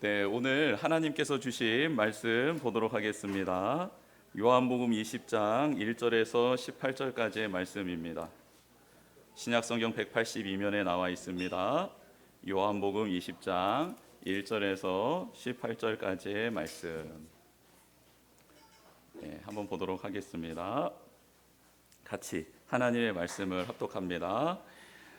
네, 오늘 하나님께서 주신 말씀 보도록 하겠습니다. 요한복음 20장 1절에서 18절까지의 말씀입니다. 신약성경 182면에 나와 있습니다. 요한복음 20장 1절에서 18절까지의 말씀. 네, 한번 보도록 하겠습니다. 같이 하나님의 말씀을 합독합니다.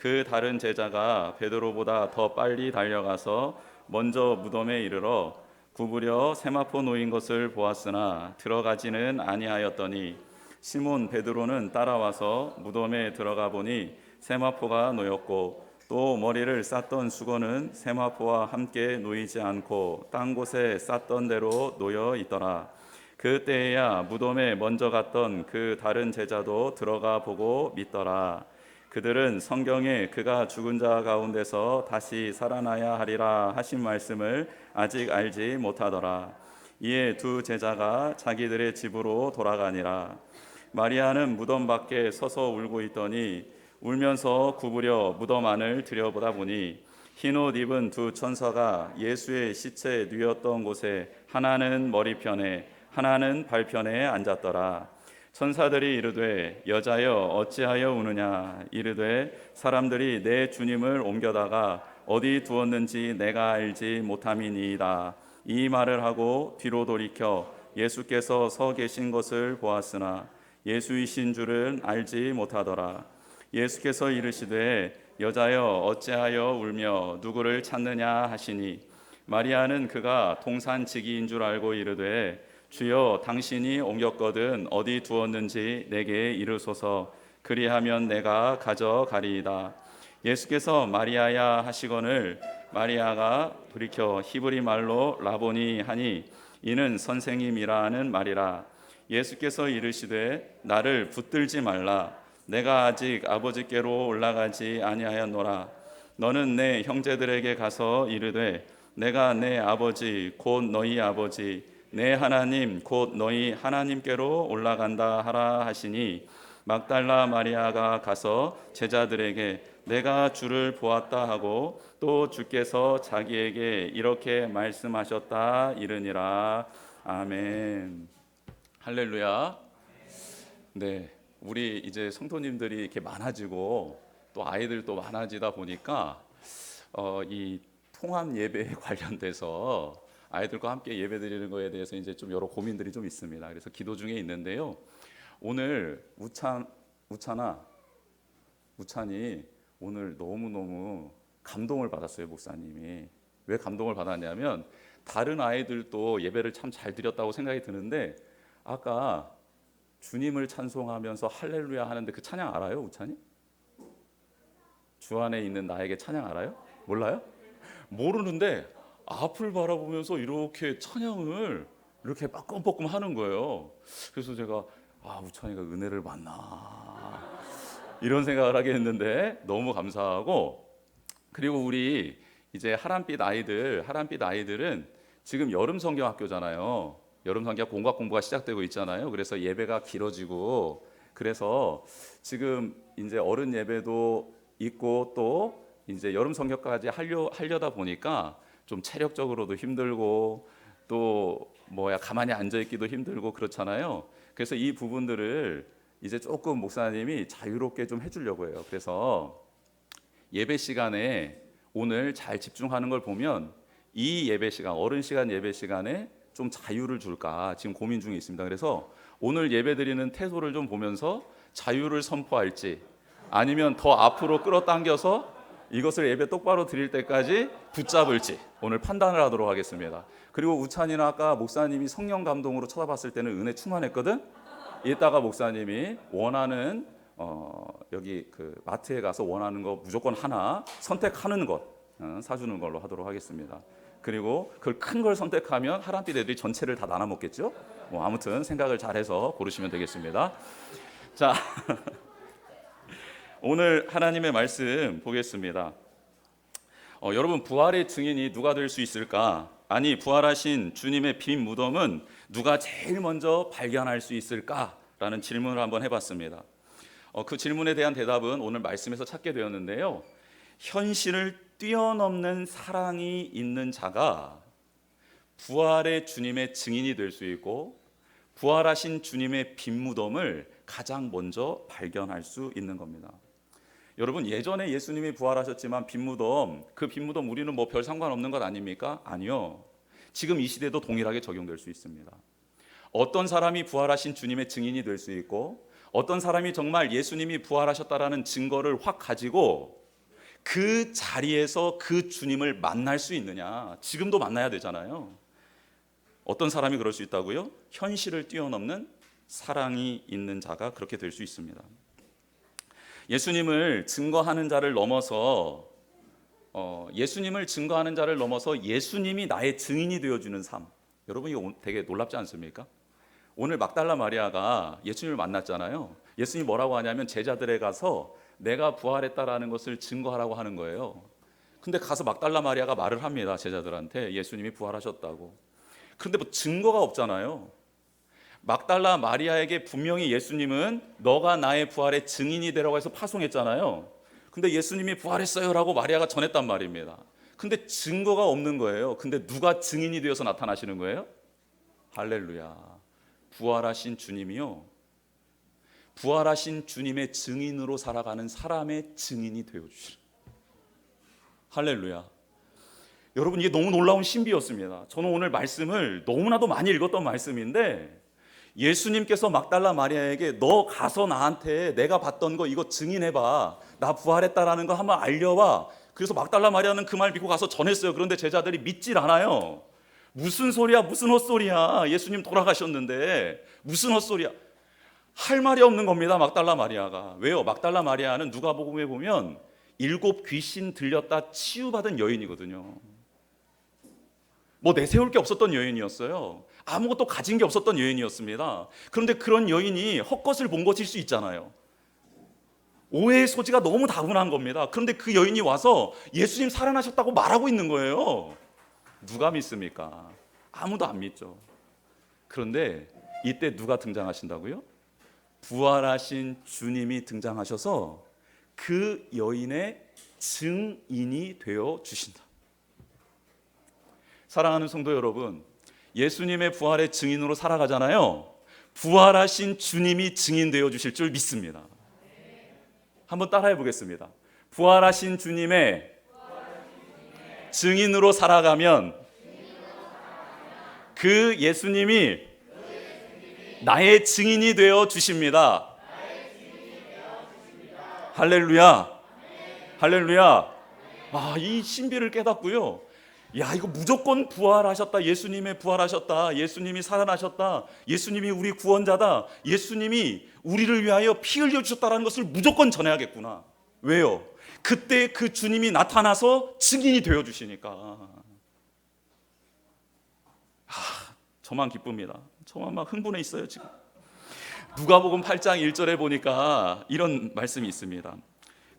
그 다른 제자가 베드로보다 더 빨리 달려가서 먼저 무덤에 이르러 구부려 세마포 놓인 것을 보았으나 들어가지는 아니하였더니 시몬 베드로는 따라와서 무덤에 들어가 보니 세마포가 놓였고 또 머리를 쌌던 수건은 세마포와 함께 놓이지 않고 딴 곳에 쌌던 대로 놓여 있더라. 그때야 무덤에 먼저 갔던 그 다른 제자도 들어가 보고 믿더라. 그들은 성경에 그가 죽은 자 가운데서 다시 살아나야 하리라 하신 말씀을 아직 알지 못하더라. 이에 두 제자가 자기들의 집으로 돌아가니라. 마리아는 무덤 밖에 서서 울고 있더니 울면서 구부려 무덤 안을 들여보다 보니 흰옷 입은 두 천사가 예수의 시체 뉘었던 곳에 하나는 머리편에 하나는 발편에 앉았더라. 천사들이 이르되 여자여 어찌하여 우느냐? 이르되 사람들이 내 주님을 옮겨다가 어디 두었는지 내가 알지 못함이니이다. 이 말을 하고 뒤로 돌이켜 예수께서 서 계신 것을 보았으나 예수이신 줄은 알지 못하더라. 예수께서 이르시되 여자여 어찌하여 울며 누구를 찾느냐 하시니? 마리아는 그가 동산지기인 줄 알고 이르되 주여 당신이 옮겼거든 어디 두었는지 내게 이르소서. 그리하면 내가 가져가리이다. 예수께서 마리아야 하시거늘 마리아가 돌이켜 히브리 말로 라보니 하니 이는 선생님이라는 말이라. 예수께서 이르시되 나를 붙들지 말라. 내가 아직 아버지께로 올라가지 아니하였노라. 너는 내 형제들에게 가서 이르되 내가 내 아버지 곧 너희 아버지 내 하나님 곧 너희 하나님께로 올라간다 하라 하시니 막달라 마리아가 가서 제자들에게 내가 주를 보았다 하고 또 주께서 자기에게 이렇게 말씀하셨다 이르니라. 아멘. 할렐루야. 네 우리 이제 성도님들이 이렇게 많아지고 또 아이들도 많아지다 보니까 어, 이 통합 예배에 관련돼서 아이들과 함께 예배드리는 거에 대해서 이제 좀 여러 고민들이 좀 있습니다. 그래서 기도 중에 있는데요. 오늘 우찬 우찬아 우찬이 오늘 너무 너무 감동을 받았어요 목사님이 왜 감동을 받았냐면 다른 아이들도 예배를 참 잘 드렸다고 생각이 드는데 아까 주님을 찬송하면서 할렐루야 하는데 그 찬양 알아요 우찬이? 주 안에 있는 나에게 찬양 알아요? 몰라요? 모르는데 앞을 바라보면서 이렇게 찬양을 이렇게 빠끔빠끔 하는 거예요. 그래서 제가 아 우찬이가 은혜를 받나 이런 생각을 하게 했는데 너무 감사하고 그리고 우리 이제 하란빛 아이들 하란빛 아이들은 지금 여름 성경 학교잖아요. 여름 성경 공각 공부가 시작되고 있잖아요. 그래서 예배가 길어지고 그래서 지금 이제 어른 예배도 있고 또 이제 여름 성경까지 하려 하려다 보니까 좀 체력적으로도 힘들고 또 뭐야 가만히 앉아 있기도 힘들고 그렇잖아요. 그래서 이 부분들을 이제 조금 목사님이 자유롭게 좀 해주려고 해요. 그래서 예배 시간에 오늘 잘 집중하는 걸 보면 이 예배 시간 어른 시간 예배 시간에 좀 자유를 줄까 지금 고민 중에 있습니다. 그래서 오늘 예배 드리는 태도를 좀 보면서 자유를 선포할지 아니면 더 앞으로 끌어당겨서 이것을 예배 똑바로 드릴 때까지 붙잡을지 오늘 판단을 하도록 하겠습니다. 그리고 우찬이는 아까 목사님이 성령 감동으로 쳐다봤을 때는 은혜 충만했거든. 이따가 목사님이 원하는 어, 여기 그 마트에 가서 원하는 거 무조건 하나 선택하는 것 어, 사주는 걸로 하도록 하겠습니다. 그리고 그걸 큰 걸 선택하면 하란빛 애들이 전체를 다 나눠 먹겠죠? 뭐 아무튼 생각을 잘해서 고르시면 되겠습니다. 자, 오늘 하나님의 말씀 보겠습니다. 어, 여러분 부활의 증인이 누가 될 수 있을까? 아니 부활하신 주님의 빈 무덤은 누가 제일 먼저 발견할 수 있을까?라는 질문을 한번 해봤습니다. 어, 그 질문에 대한 대답은 오늘 말씀에서 찾게 되었는데요. 현실을 뛰어넘는 사랑이 있는 자가 부활의 주님의 증인이 될 수 있고 부활하신 주님의 빈 무덤을 가장 먼저 발견할 수 있는 겁니다. 여러분 예전에 예수님이 부활하셨지만 빈 무덤 그 빈 무덤 우리는 뭐 별 상관없는 것 아닙니까? 아니요. 지금 이 시대도 동일하게 적용될 수 있습니다. 어떤 사람이 부활하신 주님의 증인이 될 수 있고 어떤 사람이 정말 예수님이 부활하셨다라는 증거를 확 가지고 그 자리에서 그 주님을 만날 수 있느냐? 지금도 만나야 되잖아요. 어떤 사람이 그럴 수 있다고요? 현실을 뛰어넘는 사랑이 있는 자가 그렇게 될 수 있습니다. 예수님을 증거하는 자를 넘어서 어, 예수님을 증거하는 자를 넘어서 예수님이 나의 증인이 되어주는 삶. 여러분 이거 되게 놀랍지 않습니까? 오늘 막달라 마리아가 예수님을 만났잖아요. 예수님이 뭐라고 하냐면 제자들에 가서 내가 부활했다라는 것을 증거하라고 하는 거예요. 근데 가서 막달라 마리아가 말을 합니다. 제자들한테 예수님이 부활하셨다고. 그런데 뭐 증거가 없잖아요. 막달라 마리아에게 분명히 예수님은 너가 나의 부활의 증인이 되라고 해서 파송했잖아요. 근데 예수님이 부활했어요라고 마리아가 전했단 말입니다. 근데 증거가 없는 거예요. 근데 누가 증인이 되어서 나타나시는 거예요? 할렐루야. 부활하신 주님이요. 부활하신 주님의 증인으로 살아가는 사람의 증인이 되어 주시라. 할렐루야. 여러분 이게 너무 놀라운 신비였습니다. 저는 오늘 말씀을 너무나도 많이 읽었던 말씀인데 예수님께서 막달라 마리아에게 너 가서 나한테 내가 봤던 거 이거 증인해 봐. 나 부활했다라는 거 한번 알려 봐. 그래서 막달라 마리아는 그 말 믿고 가서 전했어요. 그런데 제자들이 믿질 않아요. 무슨 소리야? 무슨 헛소리야? 예수님 돌아가셨는데 무슨 헛소리야? 할 말이 없는 겁니다. 막달라 마리아가. 왜요? 막달라 마리아는 누가복음에 보면 일곱 귀신 들렸다 치유받은 여인이거든요. 뭐 내세울 게 없었던 여인이었어요. 아무것도 가진 게 없었던 여인이었습니다. 그런데 그런 여인이 헛것을 본 것일 수 있잖아요. 오해의 소지가 너무 다분한 겁니다. 그런데 그 여인이 와서 예수님 살아나셨다고 말하고 있는 거예요. 누가 믿습니까? 아무도 안 믿죠. 그런데 이때 누가 등장하신다고요? 부활하신 주님이 등장하셔서 그 여인의 증인이 되어 주신다. 사랑하는 성도 여러분, 예수님의 부활의 증인으로 살아가잖아요. 부활하신 주님이 증인 되어 주실 줄 믿습니다. 한번 따라해 보겠습니다. 부활하신 주님의 증인으로 살아가면 그 예수님이 나의 증인이 되어 주십니다. 할렐루야. 할렐루야. 아, 이 신비를 깨닫고요. 야, 이거 무조건 부활하셨다. 예수님의 부활하셨다. 예수님이 살아나셨다. 예수님이 우리 구원자다. 예수님이 우리를 위하여 피 흘려 주셨다라는 것을 무조건 전해야겠구나. 왜요? 그때 그 주님이 나타나서 증인이 되어 주시니까. 아, 저만 기쁩니다. 저만 막 흥분해 있어요, 지금. 누가복음 8장 1절에 보니까 이런 말씀이 있습니다.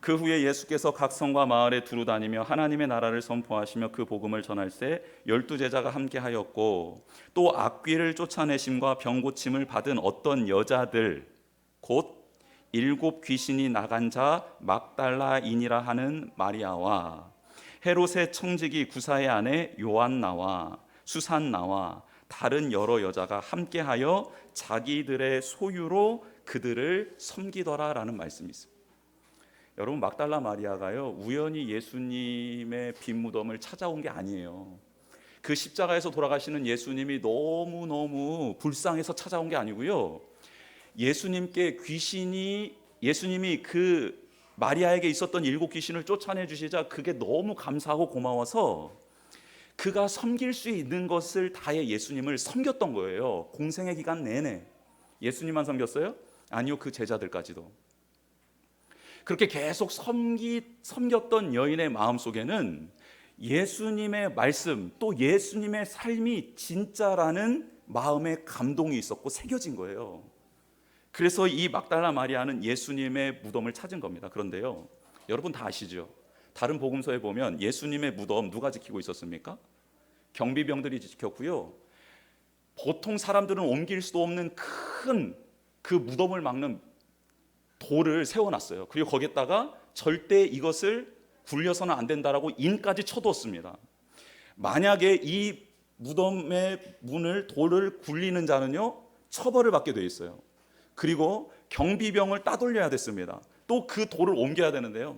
그 후에 예수께서 각 성과 마을에 두루 다니며 하나님의 나라를 선포하시며 그 복음을 전할세 열두 제자가 함께하였고 또 악귀를 쫓아내심과 병 고침을 받은 어떤 여자들 곧 일곱 귀신이 나간 자 막달라인이라 하는 마리아와 헤롯의 청지기 구사의 아내 요한나와 수산나와 다른 여러 여자가 함께하여 자기들의 소유로 그들을 섬기더라라는 말씀이 있습니다. 여러분 막달라 마리아가요 우연히 예수님의 빈 무덤을 찾아온 게 아니에요. 그 십자가에서 돌아가시는 예수님이 너무 너무 불쌍해서 찾아온 게 아니고요. 예수님께 귀신이 예수님이 그 마리아에게 있었던 일곱 귀신을 쫓아내 주시자 그게 너무 감사하고 고마워서 그가 섬길 수 있는 것을 다해 예수님을 섬겼던 거예요. 공생의 기간 내내 예수님만 섬겼어요? 아니요, 그 제자들까지도. 그렇게 계속 섬기, 섬겼던 여인의 마음 속에는 예수님의 말씀 또 예수님의 삶이 진짜라는 마음에 감동이 있었고 새겨진 거예요. 그래서 이 막달라 마리아는 예수님의 무덤을 찾은 겁니다. 그런데요, 여러분 다 아시죠? 다른 복음서에 보면 예수님의 무덤 누가 지키고 있었습니까? 경비병들이 지켰고요. 보통 사람들은 옮길 수도 없는 큰 그 무덤을 막는 돌을 세워놨어요. 그리고 거기에다가 절대 이것을 굴려서는 안 된다라고 인까지 쳐두었습니다. 만약에 이 무덤의 문을 돌을 굴리는 자는요 처벌을 받게 돼 있어요. 그리고 경비병을 따돌려야 됐습니다. 또 그 돌을 옮겨야 되는데요.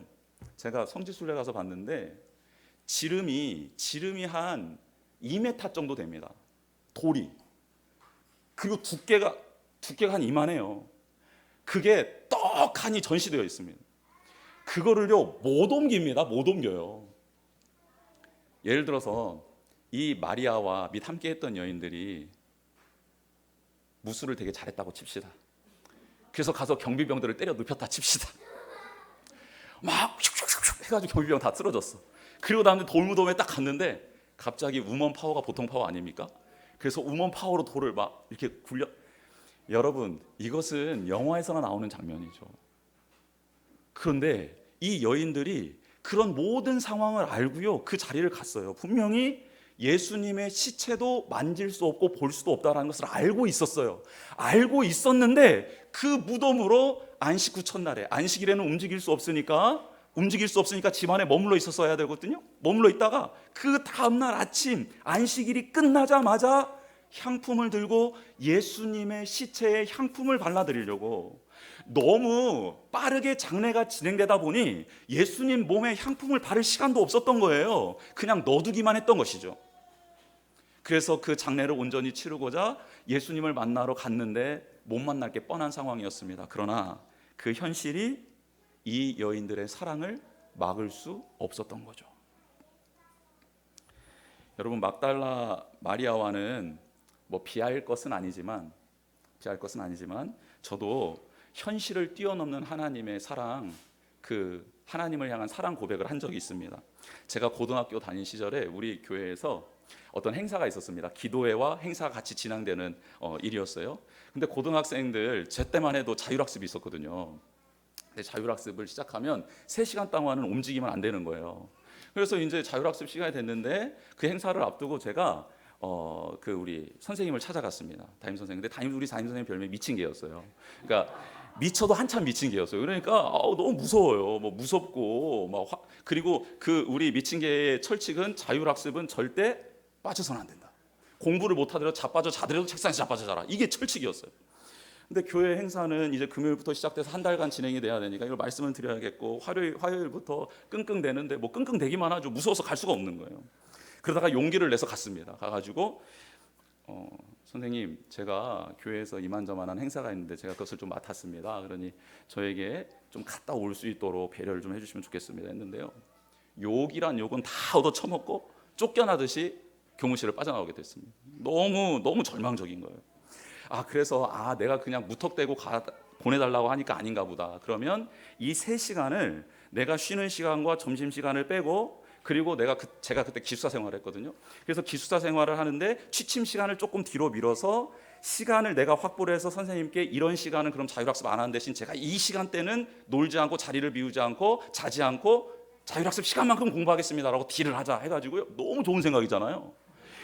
제가 성지순례 가서 봤는데 지름이 지름이 한 2m 정도 됩니다. 돌이 그리고 두께가 두께가 한 이만해요. 그게 떡하니 전시되어 있습니다. 그거를요 못 옮깁니다. 못 옮겨요. 예를 들어서 이 마리아와 및 함께 했던 여인들이 무술을 되게 잘했다고 칩시다. 그래서 가서 경비병들을 때려 눕혔다 칩시다. 막 슉슉슉슉 해가지고 경비병 다 쓰러졌어. 그리고 다음에 돌무덤에 딱 갔는데 갑자기 우먼 파워가 보통 파워 아닙니까? 그래서 우먼 파워로 돌을 막 이렇게 굴려. 여러분 이것은 영화에서나 나오는 장면이죠. 그런데 이 여인들이 그런 모든 상황을 알고요 그 자리를 갔어요. 분명히 예수님의 시체도 만질 수 없고 볼 수도 없다라는 것을 알고 있었어요. 알고 있었는데 그 무덤으로 안식 후 첫날에 안식일에는 움직일 수 없으니까 움직일 수 없으니까 집안에 머물러 있었어야 되거든요. 머물러 있다가 그 다음 날 아침 안식일이 끝나자마자 향품을 들고 예수님의 시체에 향품을 발라드리려고 너무 빠르게 장례가 진행되다 보니 예수님 몸에 향품을 바를 시간도 없었던 거예요. 그냥 넣어두기만 했던 것이죠. 그래서 그 장례를 온전히 치르고자 예수님을 만나러 갔는데 못 만날 게 뻔한 상황이었습니다. 그러나 그 현실이 이 여인들의 사랑을 막을 수 없었던 거죠. 여러분 막달라 마리아와는 뭐 비할 것은 아니지만 비할 것은 아니지만 저도 현실을 뛰어넘는 하나님의 사랑 그 하나님을 향한 사랑 고백을 한 적이 있습니다. 제가 고등학교 다닌 시절에 우리 교회에서 어떤 행사가 있었습니다. 기도회와 행사가 같이 진행되는 어, 일이었어요. 근데 고등학생들 제 때만 해도 자율학습이 있었거든요. 근데 자율학습을 시작하면 3시간 동안은 움직이면 안 되는 거예요. 그래서 이제 자율학습 시간이 됐는데 그 행사를 앞두고 제가 어 그 우리 선생님을 찾아갔습니다. 담임 선생님. 근데 담임 우리 담임 선생님 별명이 미친 개였어요. 그러니까 미쳐도 한참 미친 개였어요. 그러니까 아우, 너무 무서워요. 뭐 무섭고 막 화, 그리고 그 우리 미친 개의 철칙은 자율학습은 절대 빠져서는 안 된다. 공부를 못 하더라도 자빠져 자더라도 책상에 자빠져 자라. 이게 철칙이었어요. 근데 교회 행사는 이제 금요일부터 시작돼서 한 달간 진행이 돼야 되니까 이걸 말씀을 드려야겠고 화요일 화요일부터 끙끙 대는데 뭐 끙끙 대기만 하죠. 무서워서 갈 수가 없는 거예요. 그러다가 용기를 내서 갔습니다. 가가지고 어, 선생님 제가 교회에서 이만저만한 행사가 있는데 제가 그것을 좀 맡았습니다. 그러니 저에게 좀 갔다 올 수 있도록 배려를 좀 해주시면 좋겠습니다. 했는데요. 욕이란 욕은 다 얻어 처먹고 쫓겨나듯이 교무실을 빠져나오게 됐습니다. 너무 너무 절망적인 거예요. 아 그래서 아 내가 그냥 무턱대고 가, 보내달라고 하니까 아닌가 보다. 그러면 이 세 시간을 내가 쉬는 시간과 점심 시간을 빼고 그리고 내가 그, 제가 그때 기숙사 생활을 했거든요. 그래서 기숙사 생활을 하는데 취침 시간을 조금 뒤로 밀어서 시간을 내가 확보를 해서 선생님께 이런 시간은 그럼 자율학습 안 하는 대신 제가 이 시간대는 놀지 않고 자리를 비우지 않고 자지 않고 자율학습 시간만큼 공부하겠습니다라고 딜을 하자 해가지고요. 너무 좋은 생각이잖아요.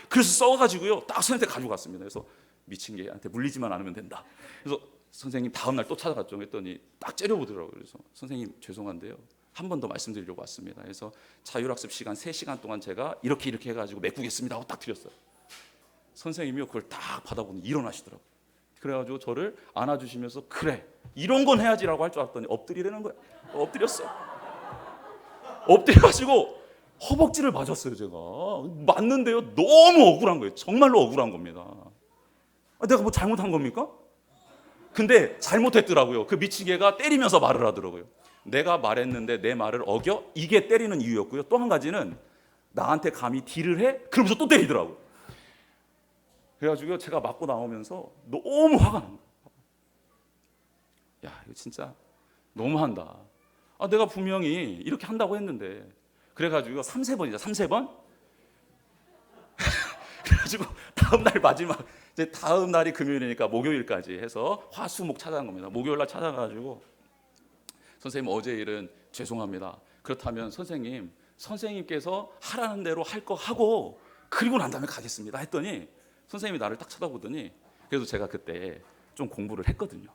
그래서 써가지고요. 딱 선생님한테 가지고 갔습니다. 그래서 미친 개한테 물리지만 않으면 된다. 그래서 선생님 다음 날 또 찾아갔죠. 했더니 딱 째려보더라고요. 그래서 선생님 죄송한데요. 한 번 더 말씀드리려고 왔습니다. 그래서 자율학습 시간 3시간 동안 제가 이렇게 이렇게 해가지고 메꾸겠습니다 하고 딱 드렸어요. 선생님이 그걸 딱 받아보니 일어나시더라고요. 그래가지고 저를 안아주시면서 그래 이런 건 해야지라고 할 줄 알았더니 엎드리라는 거야. 엎드렸어. 엎드려가지고 허벅지를 맞았어요 제가. 맞는데요 너무 억울한 거예요. 정말로 억울한 겁니다. 아, 내가 뭐 잘못한 겁니까? 근데 잘못했더라고요. 그 미치개가 때리면서 말을 하더라고요. 내가 말했는데 내 말을 어겨? 이게 때리는 이유였고요. 또 한 가지는 나한테 감히 딜을 해? 그러면서 또 때리더라고요. 그래가지고 제가 맞고 나오면서 너무 화가 난 거예요. 야, 이거 진짜 너무한다. 아, 내가 분명히 이렇게 한다고 했는데 그래가지고 3, 세 번이죠. 3, 세 번. 그래가지고 다음 날 마지막 이제 다음 날이 금요일이니까 목요일까지 해서 화수목 찾아간 겁니다. 목요일 날 찾아가지고 선생님 어제 일은 죄송합니다. 그렇다면 선생님 선생님께서 하라는 대로 할 거 하고 그리고 난 다음에 가겠습니다 했더니 선생님이 나를 딱 쳐다보더니 그래도 제가 그때 좀 공부를 했거든요.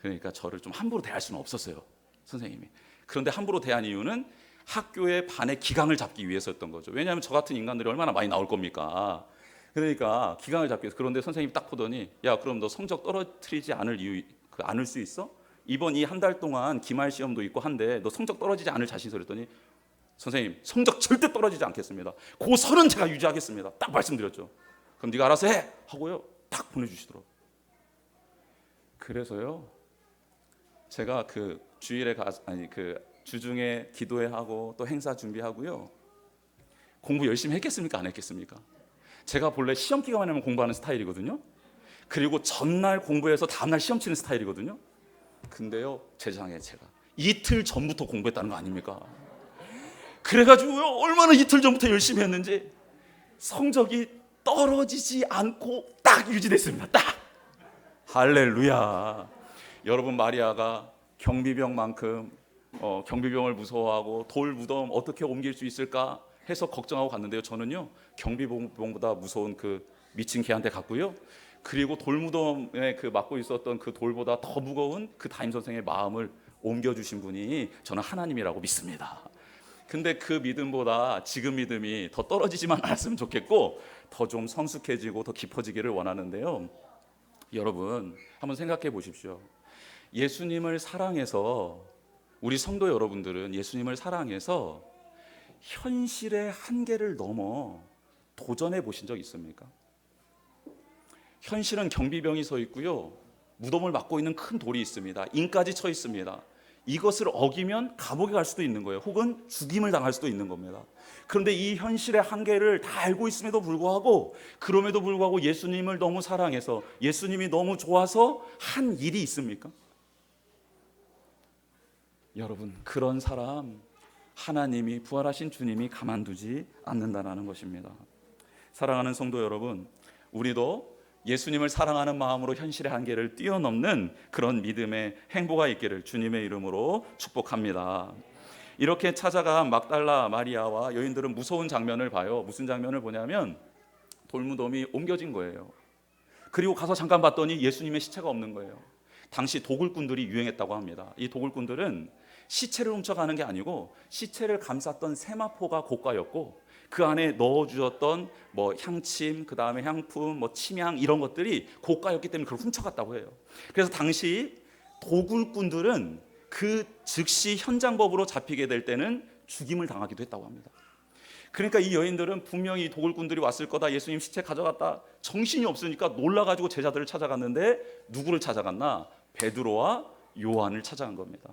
그러니까 저를 좀 함부로 대할 수는 없었어요. 선생님이. 그런데 함부로 대한 이유는 학교의 반의 기강을 잡기 위해서였던 거죠. 왜냐하면 저 같은 인간들이 얼마나 많이 나올 겁니까? 그러니까 기강을 잡기 위해서. 그런데 선생님이 딱 보더니 야 그럼 너 성적 떨어뜨리지 않을 이유 그 않을 수 있어? 이번 이 한 달 동안 기말 시험도 있고 한데 너 성적 떨어지지 않을 자신 있어 그랬더니 선생님 성적 절대 떨어지지 않겠습니다. 고설은 제가 유지하겠습니다. 딱 말씀드렸죠. 그럼 네가 알아서 해 하고요. 딱 보내주시더라고. 그래서요. 제가 그 주일에 가 아니 그 주중에 기도회 하고 또 행사 준비하고요. 공부 열심히 했겠습니까? 안 했겠습니까? 제가 본래 시험 하면 공부하는 스타일이거든요. 그리고 전날 공부해서 다음날 시험 치는 스타일이거든요. 근데요, 세상에 제가 이틀 전부터 공부했다는 거 아닙니까? 그래가지고요, 얼마나 이틀 전부터 열심히 했는지 성적이 떨어지지 않고 딱 유지됐습니다. 딱 할렐루야. 여러분 마리아가 경비병만큼 어, 경비병을 무서워하고 돌 무덤 어떻게 옮길 수 있을까 해서 걱정하고 갔는데요. 저는요 경비병보다 무서운 그 미친 개한테 갔고요. 그리고 돌 무덤에 그 맡고 있었던 그 돌보다 더 무거운 그 담임 선생의 마음을 옮겨주신 분이 저는 하나님이라고 믿습니다. 근데 그 믿음보다 지금 믿음이 더 떨어지지만 않았으면 좋겠고 더 좀 성숙해지고 더 깊어지기를 원하는데요. 여러분 한번 생각해 보십시오. 예수님을 사랑해서 우리 성도 여러분들은 예수님을 사랑해서 현실의 한계를 넘어 도전해 보신 적 있습니까? 현실은 경비병이 서 있고요. 무덤을 막고 있는 큰 돌이 있습니다. 인까지 쳐 있습니다. 이것을 어기면 감옥에 갈 수도 있는 거예요. 혹은 죽임을 당할 수도 있는 겁니다. 그런데 이 현실의 한계를 다 알고 있음에도 불구하고 그럼에도 불구하고 예수님을 너무 사랑해서 예수님이 너무 좋아서 한 일이 있습니까? 여러분 그런 사람 하나님이 부활하신 주님이 가만두지 않는다라는 것입니다. 사랑하는 성도 여러분, 우리도 예수님을 사랑하는 마음으로 현실의 한계를 뛰어넘는 그런 믿음의 행보가 있기를 주님의 이름으로 축복합니다. 이렇게 찾아간 막달라 마리아와 여인들은 무서운 장면을 봐요. 무슨 장면을 보냐면 돌무덤이 옮겨진 거예요. 그리고 가서 잠깐 봤더니 예수님의 시체가 없는 거예요. 당시 도굴꾼들이 유행했다고 합니다. 이 도굴꾼들은 시체를 훔쳐가는 게 아니고 시체를 감쌌던 세마포가 고가였고 그 안에 넣어주었던 뭐 향침, 그 다음에 향품, 뭐 침향 이런 것들이 고가였기 때문에 그걸 훔쳐갔다고 해요. 그래서 당시 도굴꾼들은 그 즉시 현장법으로 잡히게 될 때는 죽임을 당하기도 했다고 합니다. 그러니까 이 여인들은 분명히 도굴꾼들이 왔을 거다. 예수님 시체 가져갔다. 정신이 없으니까 놀라가지고 제자들을 찾아갔는데 누구를 찾아갔나? 베드로와 요한을 찾아간 겁니다.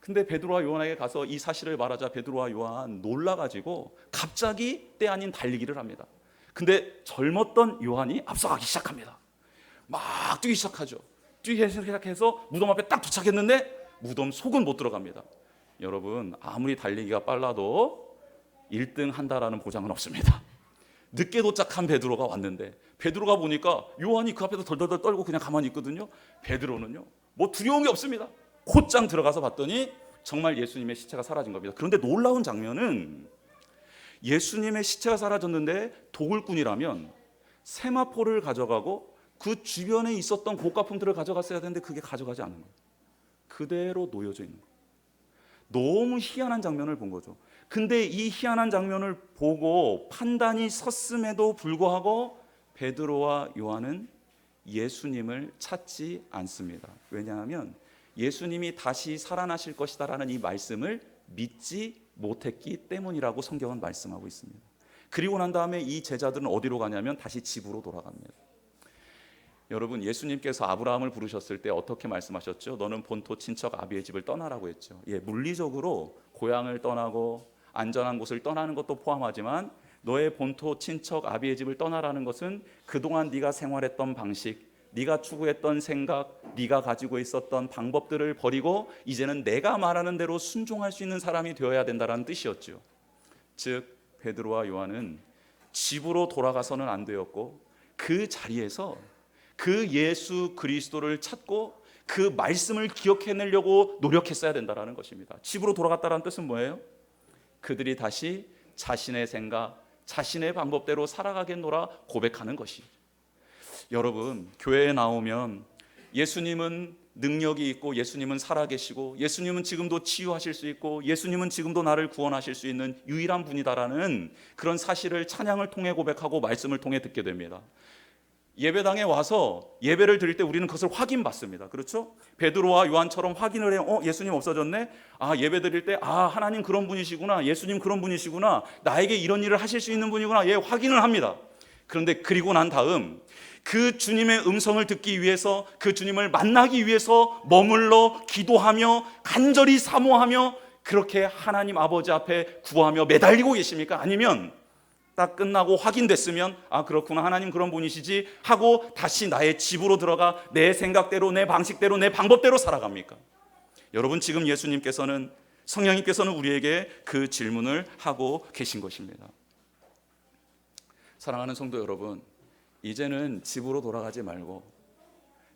근데 베드로와 요한에게 가서 이 사실을 말하자 베드로와 요한 놀라가지고 갑자기 때 아닌 달리기를 합니다. 근데 젊었던 요한이 앞서가기 시작합니다. 막 뛰기 시작하죠. 뛰기 시작해서 무덤 앞에 딱 도착했는데 무덤 속은 못 들어갑니다. 여러분 아무리 달리기가 빨라도 1등 한다라는 보장은 없습니다. 늦게 도착한 베드로가 왔는데 베드로가 보니까 요한이 그 앞에서 덜덜덜 떨고 그냥 가만히 있거든요. 베드로는요. 뭐 두려운 게 없습니다. 곧장 들어가서 봤더니 정말 예수님의 시체가 사라진 겁니다. 그런데 놀라운 장면은 예수님의 시체가 사라졌는데 도굴꾼이라면 세마포를 가져가고 그 주변에 있었던 고가품들을 가져갔어야 되는데 그게 가져가지 않은 거예요. 그대로 놓여져 있는 거예요. 너무 희한한 장면을 본 거죠. 근데 이 희한한 장면을 보고 판단이 섰음에도 불구하고 베드로와 요한은 예수님을 찾지 않습니다. 왜냐하면 예수님이 다시 살아나실 것이다라는 이 말씀을 믿지 못했기 때문이라고 성경은 말씀하고 있습니다. 그리고 난 다음에 이 제자들은 어디로 가냐면 다시 집으로 돌아갑니다. 여러분 예수님께서 아브라함을 부르셨을 때 어떻게 말씀하셨죠? 너는 본토 친척 아비의 집을 떠나라고 했죠. 예, 물리적으로 고향을 떠나고 안전한 곳을 떠나는 것도 포함하지만 너의 본토 친척 아비의 집을 떠나라는 것은 그동안 네가 생활했던 방식, 네가 추구했던 생각, 네가 가지고 있었던 방법들을 버리고 이제는 내가 말하는 대로 순종할 수 있는 사람이 되어야 된다라는 뜻이었죠. 즉 베드로와 요한은 집으로 돌아가서는 안 되었고 그 자리에서 그 예수 그리스도를 찾고 그 말씀을 기억해내려고 노력했어야 된다라는 것입니다. 집으로 돌아갔다라는 뜻은 뭐예요? 그들이 다시 자신의 생각, 자신의 방법대로 살아가겠노라 고백하는 것이. 여러분, 교회에 나오면 예수님은 능력이 있고 예수님은 살아계시고 예수님은 지금도 치유하실 수 있고 예수님은 지금도 나를 구원하실 수 있는 유일한 분이다라는 그런 사실을 찬양을 통해 고백하고 말씀을 통해 듣게 됩니다. 예배당에 와서 예배를 드릴 때 우리는 그것을 확인받습니다. 그렇죠? 베드로와 요한처럼 확인을 해요. 어, 예수님 없어졌네? 아, 예배 드릴 때, 아, 하나님 그런 분이시구나. 예수님 그런 분이시구나. 나에게 이런 일을 하실 수 있는 분이구나. 예, 확인을 합니다. 그런데 그리고 난 다음 그 주님의 음성을 듣기 위해서 그 주님을 만나기 위해서 머물러 기도하며 간절히 사모하며 그렇게 하나님 아버지 앞에 구하며 매달리고 계십니까? 아니면 딱 끝나고 확인됐으면 아 그렇구나 하나님 그런 분이시지 하고 다시 나의 집으로 들어가 내 생각대로 내 방식대로 내 방법대로 살아갑니까? 여러분 지금 예수님께서는 성령님께서는 우리에게 그 질문을 하고 계신 것입니다. 사랑하는 성도 여러분, 이제는 집으로 돌아가지 말고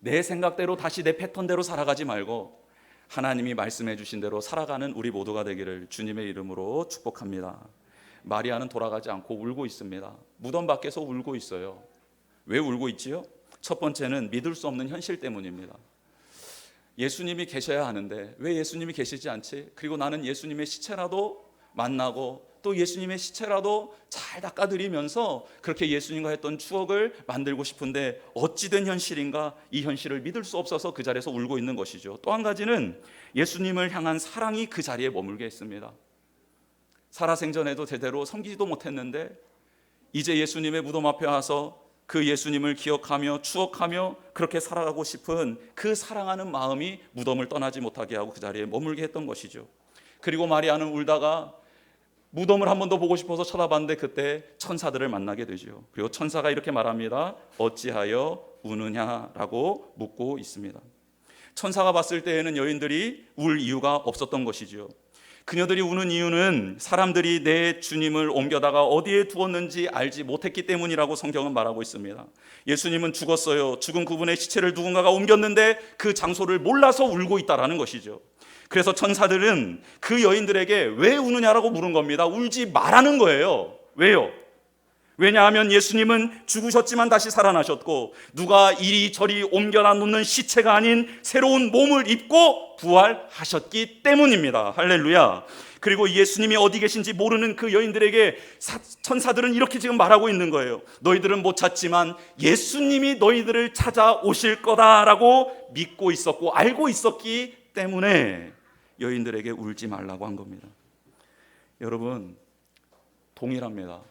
내 생각대로 다시 내 패턴대로 살아가지 말고 하나님이 말씀해 주신 대로 살아가는 우리 모두가 되기를 주님의 이름으로 축복합니다. 마리아는 돌아가지 않고 울고 있습니다. 무덤 밖에서 울고 있어요. 왜 울고 있지요? 첫 번째는 믿을 수 없는 현실 때문입니다. 예수님이 계셔야 하는데 왜 예수님이 계시지 않지? 그리고 나는 예수님의 시체라도 만나고 또 예수님의 시체라도 잘 닦아드리면서 그렇게 예수님과 했던 추억을 만들고 싶은데 어찌된 현실인가 이 현실을 믿을 수 없어서 그 자리에서 울고 있는 것이죠. 또 한 가지는 예수님을 향한 사랑이 그 자리에 머물게 했습니다. 살아생전에도 제대로 섬기지도 못했는데 이제 예수님의 무덤 앞에 와서 그 예수님을 기억하며 추억하며 그렇게 살아가고 싶은 그 사랑하는 마음이 무덤을 떠나지 못하게 하고 그 자리에 머물게 했던 것이죠. 그리고 마리아는 울다가 무덤을 한 번 더 보고 싶어서 쳐다봤는데 그때 천사들을 만나게 되죠. 그리고 천사가 이렇게 말합니다. 어찌하여 우느냐라고 묻고 있습니다. 천사가 봤을 때에는 여인들이 울 이유가 없었던 것이지요. 그녀들이 우는 이유는 사람들이 내 주님을 옮겨다가 어디에 두었는지 알지 못했기 때문이라고 성경은 말하고 있습니다. 예수님은 죽었어요. 죽은 그분의 시체를 누군가가 옮겼는데 그 장소를 몰라서 울고 있다라는 것이죠. 그래서 천사들은 그 여인들에게 왜 우느냐라고 물은 겁니다. 울지 말라는 거예요. 왜요? 왜냐하면 예수님은 죽으셨지만 다시 살아나셨고 누가 이리저리 옮겨놔 놓는 시체가 아닌 새로운 몸을 입고 부활하셨기 때문입니다. 할렐루야. 그리고 예수님이 어디 계신지 모르는 그 여인들에게 천사들은 이렇게 지금 말하고 있는 거예요. 너희들은 못 찾지만 예수님이 너희들을 찾아오실 거다라고 믿고 있었고 알고 있었기 때문에 여인들에게 울지 말라고 한 겁니다. 여러분 동일합니다.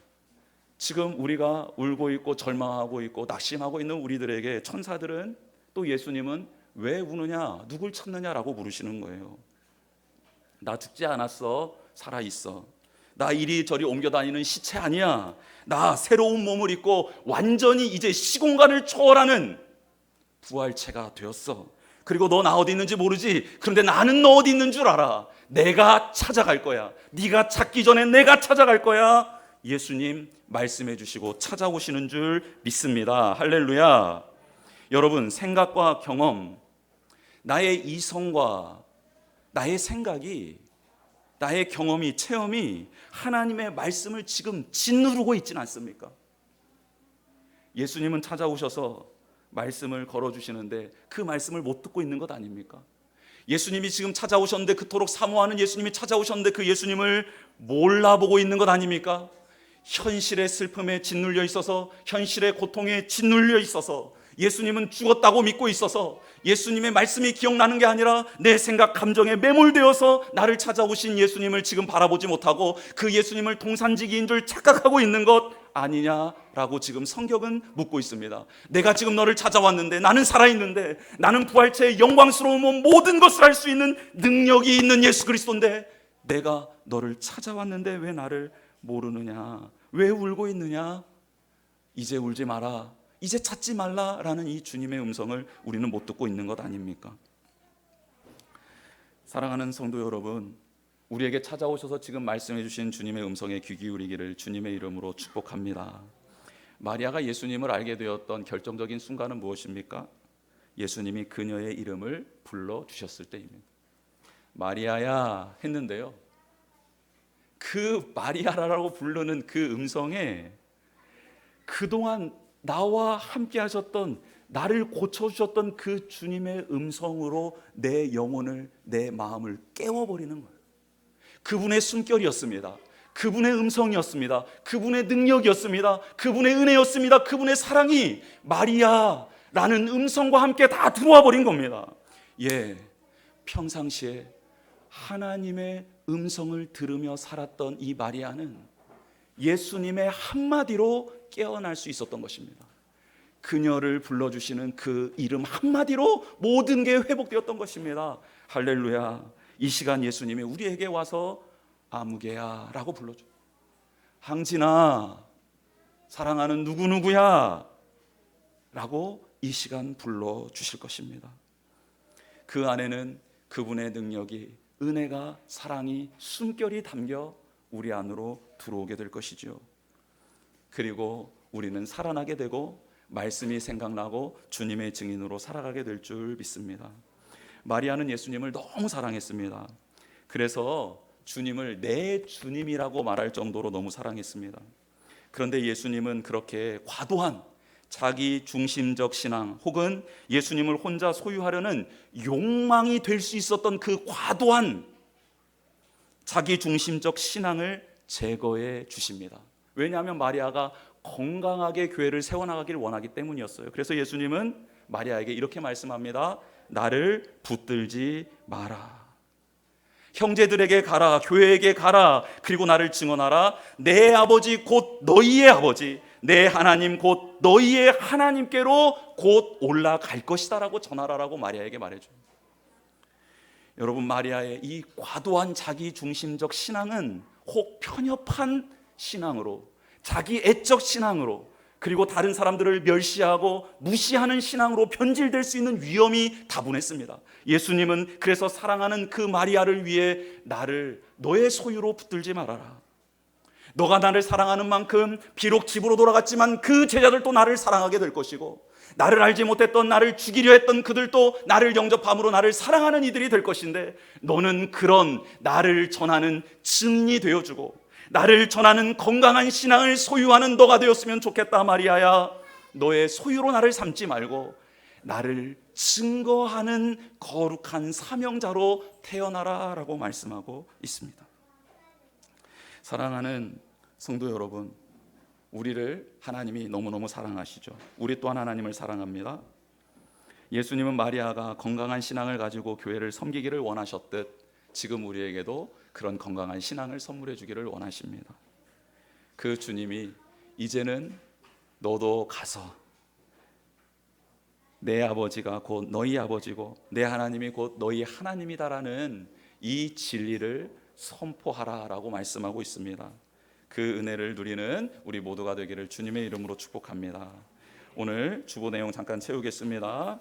지금 우리가 울고 있고 절망하고 있고 낙심하고 있는 우리들에게 천사들은 또 예수님은 왜 우느냐, 누굴 찾느냐라고 물으시는 거예요. 나 죽지 않았어, 살아 있어. 나 이리저리 옮겨 다니는 시체 아니야. 나 새로운 몸을 입고 완전히 이제 시공간을 초월하는 부활체가 되었어. 그리고 너나 어디 있는지 모르지. 그런데 나는 너 어디 있는 줄 알아. 내가 찾아갈 거야. 네가 찾기 전에 내가 찾아갈 거야. 예수님 말씀해 주시고 찾아오시는 줄 믿습니다. 할렐루야. 여러분, 생각과 경험, 나의 이성과 나의 생각이, 나의 경험이, 체험이 하나님의 말씀을 지금 짓누르고 있지는 않습니까? 예수님은 찾아오셔서 말씀을 걸어주시는데 그 말씀을 못 듣고 있는 것 아닙니까? 예수님이 지금 찾아오셨는데 그토록 사모하는 예수님이 찾아오셨는데 그 예수님을 몰라보고 있는 것 아닙니까? 현실의 슬픔에 짓눌려 있어서 현실의 고통에 짓눌려 있어서 예수님은 죽었다고 믿고 있어서 예수님의 말씀이 기억나는 게 아니라 내 생각 감정에 매몰되어서 나를 찾아오신 예수님을 지금 바라보지 못하고 그 예수님을 동산지기인 줄 착각하고 있는 것 아니냐라고 지금 성경은 묻고 있습니다. 내가 지금 너를 찾아왔는데 나는 살아있는데 나는 부활체의 영광스러운 모든 것을 할 수 있는 능력이 있는 예수 그리스도인데 내가 너를 찾아왔는데 왜 나를 모르느냐? 왜 울고 있느냐? 이제 울지 마라. 이제 찾지 말라라는 이 주님의 음성을 우리는 못 듣고 있는 것 아닙니까? 사랑하는 성도 여러분, 우리에게 찾아오셔서 지금 말씀해 주신 주님의 음성에 귀 기울이기를 주님의 이름으로 축복합니다. 마리아가 예수님을 알게 되었던 결정적인 순간은 무엇입니까? 예수님이 그녀의 이름을 불러 주셨을 때입니다. 마리아야 했는데요. 그 마리아라고 부르는 그 음성에 그동안 나와 함께 하셨던 나를 고쳐 주셨던 그 주님의 음성으로 내 영혼을 내 마음을 깨워 버리는 거예요. 그분의 숨결이었습니다. 그분의 음성이었습니다. 그분의 능력이었습니다. 그분의 은혜였습니다. 그분의 사랑이 마리아라는 음성과 함께 다 들어와 버린 겁니다. 예. 평상시에 하나님의 음성을 들으며 살았던 이 마리아는 예수님의 한마디로 깨어날 수 있었던 것입니다. 그녀를 불러주시는 그 이름 한마디로 모든 게 회복되었던 것입니다. 할렐루야. 이 시간 예수님이 우리에게 와서 아무개야 라고 불러줘. 항진아, 사랑하는 누구누구야 라고 이 시간 불러주실 것입니다. 그 안에는 그분의 능력이 은혜가 사랑이 숨결이 담겨 우리 안으로 들어오게 될 것이죠. 그리고 우리는 살아나게 되고 말씀이 생각나고 주님의 증인으로 살아가게 될 줄 믿습니다. 마리아는 예수님을 너무 사랑했습니다. 그래서 주님을 내 주님이라고 말할 정도로 너무 사랑했습니다. 그런데 예수님은 그렇게 과도한 자기 중심적 신앙 혹은 예수님을 혼자 소유하려는 욕망이 될 수 있었던 그 과도한 자기 중심적 신앙을 제거해 주십니다. 왜냐하면 마리아가 건강하게 교회를 세워나가길 원하기 때문이었어요. 그래서 예수님은 마리아에게 이렇게 말씀합니다. 나를 붙들지 마라. 형제들에게 가라, 교회에게 가라, 그리고 나를 증언하라. 내 아버지 곧 너희의 아버지, 내 하나님 곧 너희의 하나님께로 곧 올라갈 것이다라고 전하라라고 마리아에게 말해줘요. 여러분 마리아의 이 과도한 자기 중심적 신앙은 혹 편협한 신앙으로 자기 애적 신앙으로 그리고 다른 사람들을 멸시하고 무시하는 신앙으로 변질될 수 있는 위험이 다분했습니다. 예수님은 그래서 사랑하는 그 마리아를 위해 나를 너의 소유로 붙들지 말아라. 너가 나를 사랑하는 만큼 비록 집으로 돌아갔지만 그 제자들도 나를 사랑하게 될 것이고 나를 알지 못했던 나를 죽이려 했던 그들도 나를 영접함으로 나를 사랑하는 이들이 될 것인데 너는 그런 나를 전하는 증이 되어주고 나를 전하는 건강한 신앙을 소유하는 너가 되었으면 좋겠다 마리아야 너의 소유로 나를 삼지 말고 나를 증거하는 거룩한 사명자로 태어나라라고 말씀하고 있습니다. 사랑하는 성도 여러분, 우리를 하나님이 너무너무 사랑하시죠. 우리 또한 하나님을 사랑합니다. 예수님은 마리아가 건강한 신앙을 가지고 교회를 섬기기를 원하셨듯 지금 우리에게도 그런 건강한 신앙을 선물해 주기를 원하십니다. 그 주님이 이제는 너도 가서 내 아버지가 곧 너희 아버지고 내 하나님이 곧 너희 하나님이다라는 이 진리를 선포하라라고 말씀하고 있습니다. 그 은혜를 누리는 우리 모두가 되기를 주님의 이름으로 축복합니다. 오늘 주보 내용 잠깐 채우겠습니다.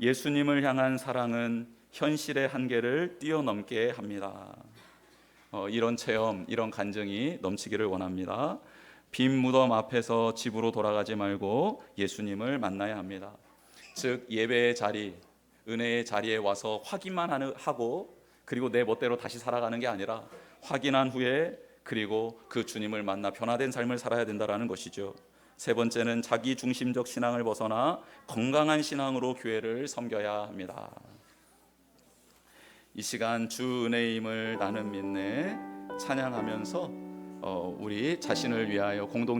예수님을 향한 사랑은 현실의 한계를 뛰어넘게 합니다. 어, 이런 체험, 이런 간증이 넘치기를 원합니다. 빈 무덤 앞에서 집으로 돌아가지 말고 예수님을 만나야 합니다. 즉 예배의 자리, 은혜의 자리에 와서 확인만 하고 그리고 내 멋대로 다시 살아가는 게 아니라 확인한 후에 그리고 그 주님을 만나 변화된 삶을 살아야 된다라는 것이죠. 세 번째는 자기 중심적 신앙을 벗어나 건강한 신앙으로 교회를 섬겨야 합니다. 이 시간 주 은혜임을 나는 믿네 찬양하면서 어, 우리 자신을 위하여 공동